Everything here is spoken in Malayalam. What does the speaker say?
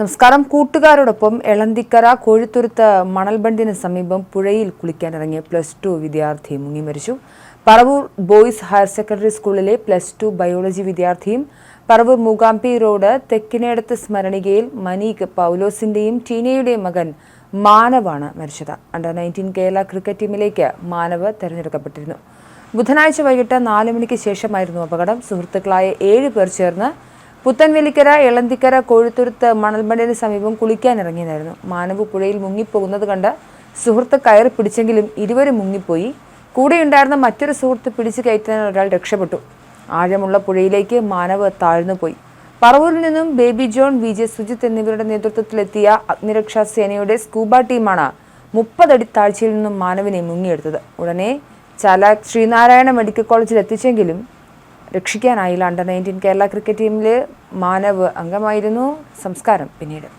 നമസ്കാരം. കൂട്ടുകാരോടൊപ്പം എളന്തിക്കര കോഴിത്തുരുത്ത് മണൽബണ്ടിന് സമീപം പുഴയിൽ കുളിക്കാനിറങ്ങിയ പ്ലസ് ടു വിദ്യാർത്ഥി മുങ്ങി മരിച്ചു. പറവൂർ ബോയ്സ് ഹയർ സെക്കൻഡറി സ്കൂളിലെ പ്ലസ് ടു ബയോളജി വിദ്യാർത്ഥിയും പറവൂർ മൂകാംപി റോഡ് തെക്കിനേടത്ത് സ്മരണികയിൽ മനീക് പൗലോസിന്റെയും ടീനയുടെയും മകൻ മാനവാണ് മരിച്ചത്. അണ്ടർ നയന്റീൻ കേരള ക്രിക്കറ്റ് ടീമിലേക്ക് മാനവ് തെരഞ്ഞെടുക്കപ്പെട്ടിരുന്നു. ബുധനാഴ്ച വൈകിട്ട് നാല് മണിക്ക് ശേഷമായിരുന്നു അപകടം. സുഹൃത്തുക്കളായ ഏഴ് പേർ ചേർന്ന് പുത്തൻവെലിക്കര എളന്തിക്കര കോഴിത്തുരുത്ത് മണൽമണ്ണിന് സമീപം കുളിക്കാനിറങ്ങിയതായിരുന്നു. മാനവ് പുഴയിൽ മുങ്ങിപ്പോകുന്നത് കണ്ട് സുഹൃത്ത് കയറി പിടിച്ചെങ്കിലും ഇരുവരും മുങ്ങിപ്പോയി. കൂടെയുണ്ടായിരുന്ന മറ്റൊരു സുഹൃത്ത് പിടിച്ചു കയറ്റാൻ ഒരാൾ രക്ഷപ്പെട്ടു. ആഴമുള്ള പുഴയിലേക്ക് മാനവ് താഴ്ന്നുപോയി. പറവൂരിൽ നിന്നും ബേബി ജോൺ വി ജെ സുജിത്ത് എന്നിവരുടെ നേതൃത്വത്തിലെത്തിയ അഗ്നിരക്ഷാ സേനയുടെ സ്കൂബ ടീമാണ് മുപ്പതടി താഴ്ചയിൽ നിന്നും മാനവിനെ മുങ്ങിയെടുത്തത്. ഉടനെ ചാല ശ്രീനാരായണ മെഡിക്കൽ കോളേജിൽ എത്തിച്ചെങ്കിലും രക്ഷിക്കാനായില്ല അണ്ടർ നയന്റീൻ കേരള ക്രിക്കറ്റ് ടീമിൽ മാനവ് അംഗമായിരുന്നു സംസ്കാരം പിന്നീട്.